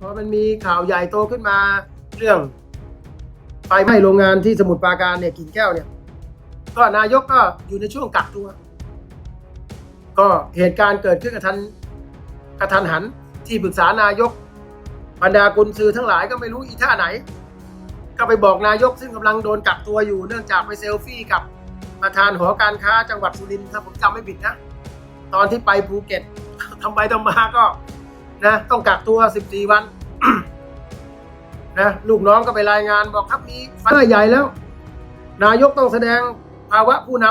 พอมันมีข่าวใหญ่โตขึ้นมาเรื่องไฟไหม้โรงงานที่สมุทรปราการเนี่ยกิ่งแก้วเนี่ย ก็นายกก็อยู่ในช่วงกักตัว ก็เหตุการณ์เกิดขึ้นกระทันกระทันหันที่ปรึกษานายกบรรดากุญซือทั้งหลายก็ไม่รู้อีท่าไหน ก็ไปบอกนายกซึ่งกำลังโดนกักตัวอยู่เนื่องจากไปเซลฟี่กับประธานหอการค้าจังหวัดสุรินทร์ถ้าผมจำไม่ผิดนะ ตอนที่ไปภูเก็ตทำไปทำมาก็ นะต้องกักตัว 14 วันนะลูกน้องก็ไปรายงานบอกครับมีไฟใหญ่แล้ว นายกต้องแสดงภาวะผู้น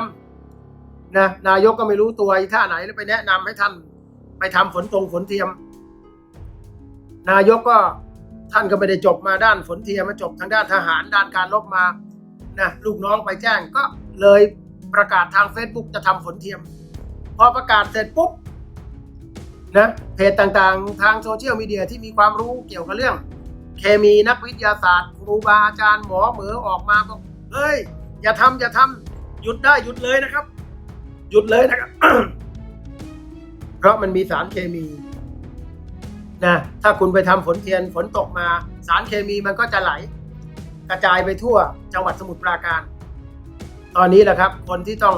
ำนะนายกก็ไม่รู้ตัวท่าไหนแล้วไปแนะนำให้ท่านไปทำฝนตรงฝนเทียม นายกก็ท่านก็ไม่ได้จบมาด้านฝนเทียมมาจบทางด้านทหารด้านการลบมานะลูกน้องไปแจ้งก็เลยประกาศทาง Facebook จะทำฝนเทียม พอประกาศเสร็จปุ๊บ นะเพจต่างๆ ทางโซเชียลมีเดียที่มีความรู้เกี่ยวกับเรื่อง เคมีนักวิทยาศาสตร์ ครูบาอาจารย์หมอเหมอออกมาบอกเฮ้ย อย่าทำอย่าทำหยุดได้หยุดเลยนะครับ หยุดเลยนะครับ เพราะมันมีสารเคมีนะถ้าคุณไปทำฝนเทียนฝนตกมา สารเคมีมันก็จะไหล กระจายไปทั่วจังหวัดสมุทรปราการ ตอนนี้แหละครับ คนที่ต้อง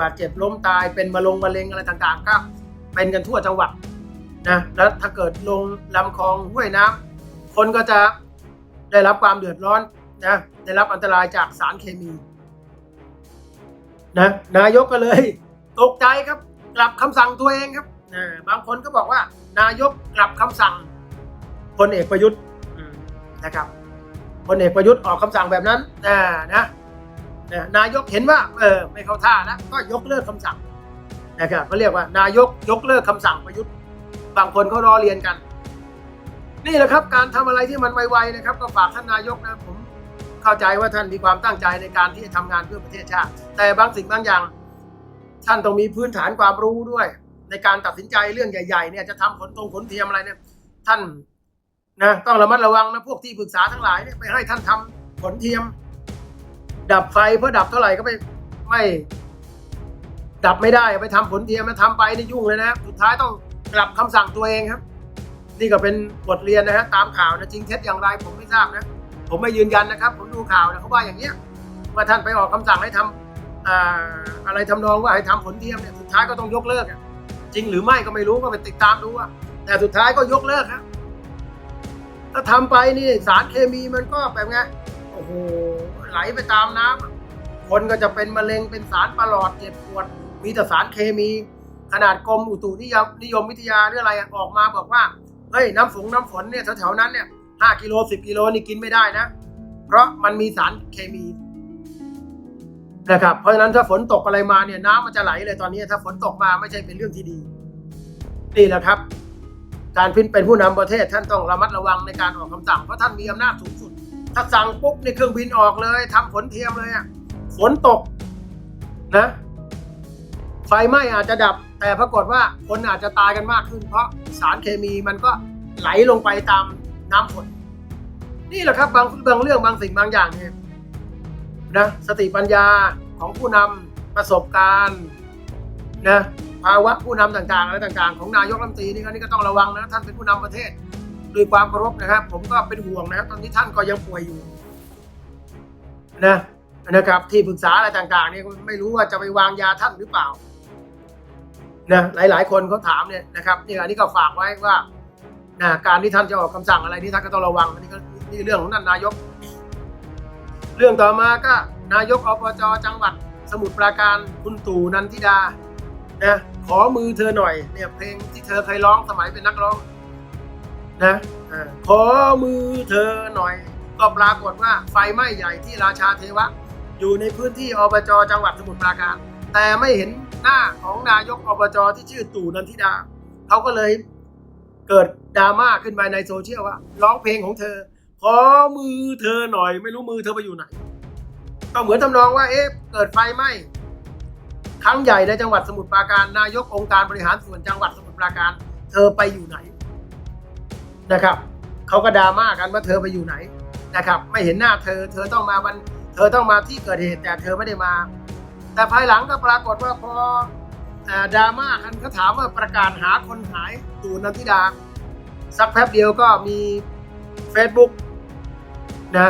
บาดเจ็บล้มตายเป็นมะลงมะเร็งอะไรต่างๆก็ เป็นกันทั่วจังหวัดนะแล้วถ้าเกิดลงลำคลองห้วยน้ำคนก็จะได้รับความเดือดร้อนนะได้รับอันตรายจากสารเคมีนะนายกก็เลย ตกใจครับ กลับคำสั่งตัวเองครับนะบางคนก็บอกว่า นายกกลับคำสั่งพลเอกประยุทธ์นะครับพลเอกประยุทธ์ออกคำสั่งแบบนั้นนะนะนะนายกเห็นว่าเออไม่เข้าท่าแล้วก็ยกเลิกคำสั่ง นะครับก็เรียกว่านายกยกเลิกคำสั่งประยุทธ์บางคนเขารอเรียนกัน นี่แหละครับ การทำอะไรที่มันไวๆนะครับ ก็ฝากท่านนายกนะผมเข้าใจว่าท่านมีความตั้งใจในการที่จะทำงานเพื่อประเทศชาติ แต่บางสิ่งบางอย่าง ท่านต้องมีพื้นฐานความรู้ด้วย ในการตัดสินใจเรื่องใหญ่ๆเนี่ยจะทำผลตรงผลเทียมอะไรเนี่ยท่านนะต้องระมัดระวังนะพวกที่ปรึกษาทั้งหลายเนี่ยไปให้ท่านทำผลเทียม ดับไฟเพื่อดับเท่าไหร่ก็ไม่ไม่ ดับไม่ได้ไปทำผลเทียมมาทำไปนี่ยุ่งเลยนะสุดท้ายต้องกลับคำสั่งตัวเองครับ นี่ก็เป็นบทเรียนนะฮะตามข่าวนะจริงเท็จอย่างไรผมไม่ทราบนะ ผมไม่ยืนยันนะครับ ผมดูข่าวนะเขาว่าอย่างเนี้ยว่าท่านไปออกคำสั่งให้ทำอ่าอะไรทำนองว่าให้ทำผลเทียมเนี่ยสุดท้ายก็ต้องยกเลิกจริงหรือไม่ก็ไม่รู้ก็ไปติดตามดูอะแต่สุดท้ายก็ยกเลิกครับถ้าทำไปนี่สารเคมีมันก็แบบไงโอ้โหไหลไปตามน้ำอะคนก็จะเป็นมะเร็งเป็นสารประหลอดเจ็บปวด มีแต่สารเคมีขนาดกรมอุตุนิยมนิยมวิทยาหรืออะไรออกมาบอกว่าเฮ้ยน้ำฝนน้ำฝนเนี่ยแถวๆนั้นเนี่ยห้ากิโลสิบกิโลนี่กินไม่ได้นะ เพราะมันมีสารเคมีนะครับเพราะฉะนั้นถ้าฝนตกอะไรมาเนี่ยน้ำมันจะไหลเลยตอนนี้ ถ้าฝนตกมาไม่ใช่เป็นเรื่องที่ดีนี่แหละครับ การพินเป็นผู้นำประเทศท่านต้องระมัดระวังในการออกคำสั่งเพราะท่านมีอำนาจสูงสุด ถ้าสั่งปุ๊บในเครื่องบินออกเลยทำฝนเทียมเลยอะฝนตกนะ ไฟไหม้อาจจะดับ แต่ปรากฏว่าคนอาจจะตายกันมากขึ้น เพราะสารเคมีมันก็ไหลลงไปตามน้ำฝนนี่แหละครับบางบางเรื่องบางสิ่งบางอย่างเนี่ยนะสติปัญญาของผู้นำประสบการณ์นะภาวะผู้นำต่างๆอะไรต่างๆ ของนายกรัฐมนตรีนี่ก็นี่ก็ต้องระวังนะท่านเป็นผู้นำประเทศด้วยความเคารพนะครับ ผมก็เป็นห่วงนะครับตอนนี้ท่านก็ยังป่วยอยู่นะนะครับที่ปรึกษาอะไรต่างๆนี่ไม่รู้ว่าจะไปวางยาท่านหรือเปล่า นะหลาย ๆ คนเขาถามเนี่ยนะครับนี่อันนี้ก็ฝากไว้ว่านะการที่ท่านจะออกคำสั่งอะไรนี่ท่านก็ต้องระวังอันนี้ก็นี่เรื่องของท่านนายก เรื่องต่อมาก็นายกอบจจังหวัด สมุทรปราการคุณตู่นันทิดานะขอมือเธอหน่อยเนี่ยเพลงที่เธอเคยร้องสมัยเป็นนักร้องนะขอมือเธอหน่อย ก็ปรากฏว่าไฟไหม้ใหญ่ที่ราชาเทวะ อยู่ในพื้นที่อบจจังหวัดสมุทรปราการ แต่ไม่เห็น หน้าของนายกอบจที่ชื่อตู่นันทิดาเขาก็เลยเกิดดราม่าขึ้นมาในโซเชียลว่าร้องเพลงของเธอ ขอมือเธอหน่อย ไม่รู้มือเธอไปอยู่ไหน ก็เหมือนทำนองว่าเอ๊ะเกิดไฟไหม้ครั้งใหญ่ในจังหวัดสมุทรปราการนายกองค์การบริหารส่วนจังหวัดสมุทรปราการ เธอไปอยู่ไหนนะครับเขาก็ดราม่ากันว่าเธอไปอยู่ไหนนะครับ ไม่เห็นหน้าเธอ เธอต้องมาวัน เธอต้องมาที่เกิดเหตุแต่เธอไม่ได้มา แต่ภายหลังก็ปรากฏว่าพอดราม่ากันเขาถามว่าประกาศหาคนหายตู่นันทิดา สักแป๊บเดียวก็มี Facebook นะ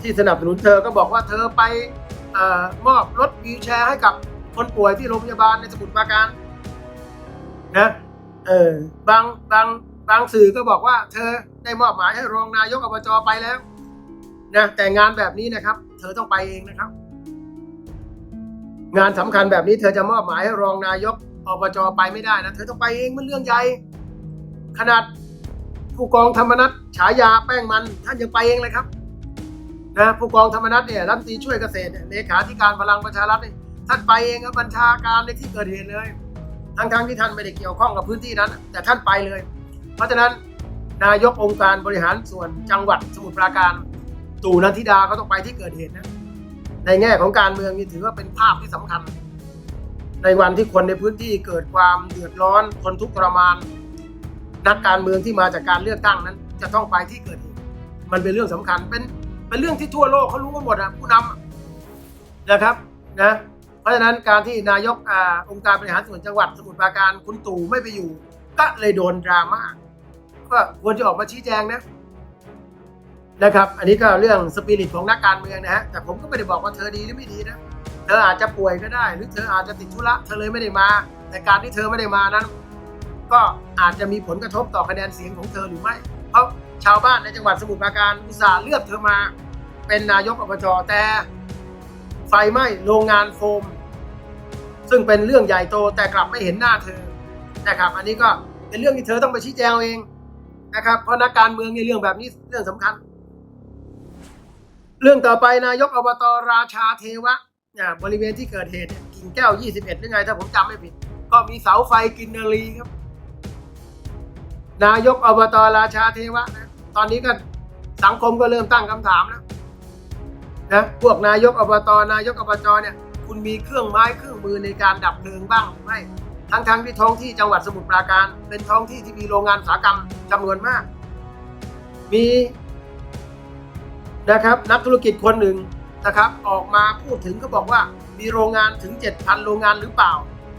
ที่สนับสนุนเธอก็บอกว่าเธอไปอมอบรถวีแชร์ให้กับคนป่วยที่โรงพยาบาลในสมุทรปราการนะเออบางบางบางสื่อก็บอกว่า เธอได้มอบหมายให้รองนายกอบจไปแล้วนะแต่งานแบบนี้นะครับ เธอต้องไปเองนะครับ งานสำคัญแบบนี้เธอจะมอบหมายให้รองนายกอบจไปไม่ได้นะเธอต้องไปเองมันเรื่องใหญ่ขนาดผู้กองธรรมนัฐฉายาแป้งมัน ท่านยังไปเองเลยครับนะผู้กองธรรมนัฐเนี่ยรัฐมนตรีช่วยเกษตรเลขาธิการพลังประชารัฐเนี่ยท่านไปเองครับบัญชาการในที่เกิดเหตุเลยทั้งๆที่ท่านไม่ได้เกี่ยวข้องกับพื้นที่นั้น แต่ท่านไปเลย เพราะฉะนั้นนายกองค์การบริหารส่วนจังหวัดสมุทรปราการตู่นันทิดาก็ต้องไปที่เกิดเหตุนะ ในแง่ของการเมืองนี่ถือว่าเป็นภาพที่สำคัญ ในวันที่คนในพื้นที่เกิดความเดือดร้อนทนทุกข์ทรมาน นักการเมืองที่มาจากการเลือกตั้งนั้น จะต้องไปที่เกิดเหตุมันเป็นเรื่องสำคัญเป็นเป็นเรื่องที่ทั่วโลกเขารู้กันหมดอะผู้นำอะนะครับนะเพราะฉะนั้นการที่นายกอองค์การบริหารส่วนจังหวัดสมุทรปราการคุณตู่ไม่ไปอยู่ ก็เลยโดนดราม่าก็ควรจะออกมาชี้แจงนะ นะครับ อันนี้ก็เรื่องสปิริตของนักการเมืองนะฮะ แต่ผมก็ไม่ได้บอกว่าเธอดีหรือไม่ดีนะ เธออาจจะป่วยก็ได้ หรือเธออาจจะติดธุระเธอเลยไม่ได้มา แต่การที่เธอไม่ได้มานั้น ก็อาจจะมีผลกระทบต่อคะแนนเสียงของเธอหรือไม่ เพราะชาวบ้านในจังหวัดสมุทรปราการอุตส่าห์เลือกเธอมาเป็นนายกอบจแต่ไฟไหม้โรงงานโฟม ซึ่งเป็นเรื่องใหญ่โตแต่กลับไม่เห็นหน้าเธอนะครับ อันนี้ก็เป็นเรื่องที่เธอต้องไปชี้แจงเอาเองนะครับ เพราะนักการเมืองในเรื่องแบบนี้เรื่องสำคัญ เรื่องต่อไปนายกอบตราชาเทวะเนี่ยบริเวณที่เกิดเหตุเนี่ยกิ่งแก้ว 21 หรือไง ถ้าผมจำไม่ผิด ก็มีเสาไฟกินนารีครับ นายกอบตราชาเทวะนะตอนนี้ก็สังคมก็เริ่มตั้งคำถามแล้วนะพวกนายกอบตนายกอบจเนี่ย คุณมีเครื่องไม้เครื่องมือในการดับเพลิงบ้างหรือไม่ทั้งทั้งๆที่ท้องที่จังหวัดสมุทรปราการ เป็นท้องที่ที่มีโรงงานอุตสาหกรรมจำนวนมาก มี นะครับ นักธุรกิจคนหนึ่งนะครับ ออกมาพูดถึงก็บอกว่ามีโรงงานถึง 7,000 โรงงานหรือเปล่า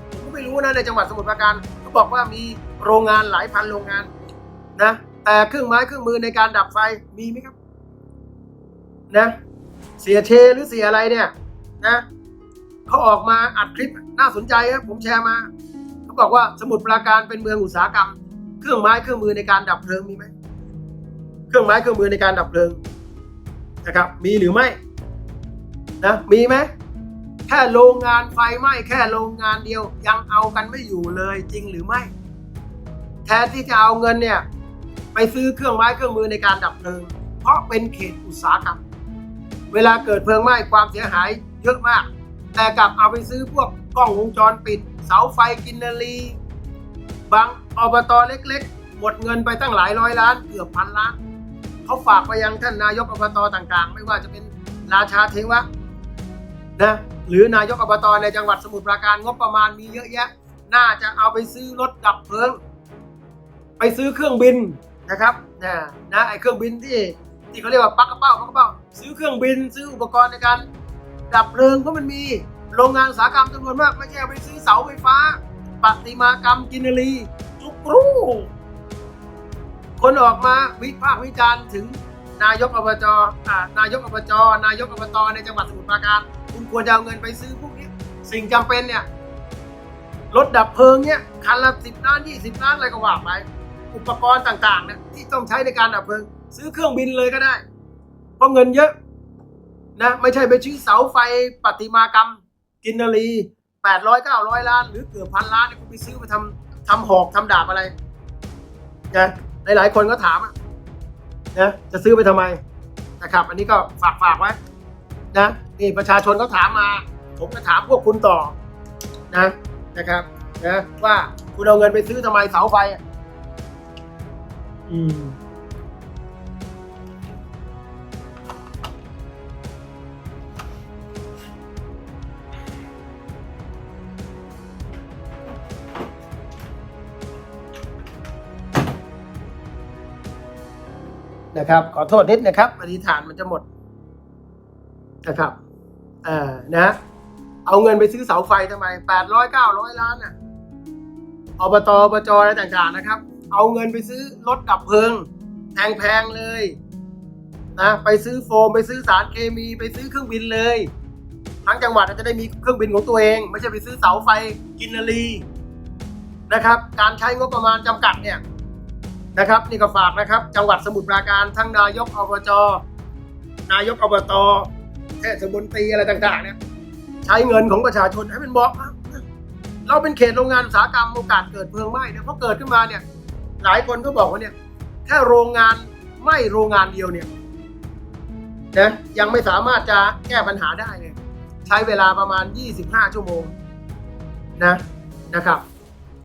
ผมก็ไม่รู้นะในจังหวัดสมุทรปราการเขาบอกว่ามีโรงงานหลายพันโรงงานนะแต่เครื่องไม้เครื่องมือในการดับไฟมีไหมครับนะเสียเชหรือเสียอะไรเนี่ยนะเขาออกมาอัดคลิปน่าสนใจครับผมแชร์มาเขาบอกว่าสมุทรปราการเป็นเมืองอุตสาหกรรม เครื่องไม้เครื่องมือในการดับเพลิงมีไหมเครื่องไม้เครื่องมือในการดับเพลิง นะครับ มีหรือไม่นะมีไหมแค่โรงงานไฟไหม้แค่โรงงานเดียวยังเอากันไม่อยู่เลยจริงหรือไม่ แทนที่จะเอาเงินเนี่ย ไปซื้อเครื่องไม้เครื่องมือในการดับเพลิง เพราะเป็นเขตอุตสาหกรรม เวลาเกิดเพลิงไหม้ความเสียหายเยอะมาก แต่กลับเอาไปซื้อพวกกล้องวงจรปิด เสาไฟกินนารีบางอบตเล็ก ๆ หมดเงินไปตั้งหลายร้อยล้านเกือบพันล้าน เขาฝากไปยังท่านนายกอบตต่างๆ ไม่ว่าจะเป็นราชาเทวะนะหรือนายกอบตในจังหวัดสมุทรปราการงบประมาณมีเยอะแยะ น่าจะเอาไปซื้อรถดับเพลิง ไปซื้อเครื่องบินนะครับนะนะไอเครื่องบินที่ที่เขาเรียกว่าปักกระเป้าปักกระเป้าซื้อเครื่องบิน ซื้ออุปกรณ์ในการดับเพลิงเพราะมันมีโรงงานอุตสาหกรรมจำนวนมากไม่ใช่ไปซื้อเสาไฟฟ้าปฏิมากรรมกินรีจุกรู คนออกมาวิพากษ์วิจารณ์ถึงนายกอบจอนายกอบจนายกอบตในจังหวัดสมุทรปราการ คุณควรจะเอาเงินไปซื้อพวกนี้ สิ่งจำเป็นเนี่ยรถดับเพลิงเนี่ยคันละสิบล้านยี่สิบล้านอะไรก็ว่าไปอุปกรณ์ต่างๆเนี่ยที่ต้องใช้ในการดับเพลิง ซื้อเครื่องบินเลยก็ได้ เพราะเงินเยอะนะไม่ใช่ไปชื่อเสาไฟปฏิมากรรม กินนารีแปดร้อยเก้าร้อยล้าน หรือเกือบพันล้านเนี่ยคุณไปซื้อไปทำทำหอกทำดาบอะไรนะ หลายๆคนก็ถามนะจะซื้อไปทำไมนะครับ อันนี้ก็ฝากฝากไว้นะนี่ประชาชนก็ถามมา ผมก็ถามพวกคุณต่อนะนะครับนะว่าคุณเอาเงินไปซื้อทำไมเสาไฟ อืม นะครับ ขอโทษนิดนะครับ อธิษฐานมันจะหมดนะครับอ่านะ เอาเงินไปซื้อเสาไฟทำไมแปดร้อยเก้าร้อยล้านน่ะอบตอบจอะไรต่างๆนะครับ เอาเงินไปซื้อรถดับเพลิงแพงๆเลยนะไปซื้อโฟมไปซื้อสารเคมีไปซื้อเครื่องบินเลย ทั้งจังหวัดจะได้มีเครื่องบินของตัวเอง ไม่ใช่ไปซื้อเสาไฟกินนารีนะครับ การใช้งบประมาณจำกัดเนี่ย นะครับ นี่ก็ฝากนะครับ จังหวัดสมุทรปราการทั้งนายกอบจนายกอบตเทศมนตรีอะไรต่าง ๆ เนี่ย ใช้เงินของประชาชนให้มันเหมาะอะเราเป็นเขตโรงงานอุตสาหกรรมโอกาสเกิดเพลิงไหม้เนี่ยพอเกิดขึ้นมาเนี่ย หลายคนก็บอกว่าเนี่ยแค่โรงงานไหม้โรงงานเดียวเนี่ยนะยังไม่สามารถจะแก้ปัญหาได้เลย ใช้เวลาประมาณ 25 ชั่วโมงนะนะครับ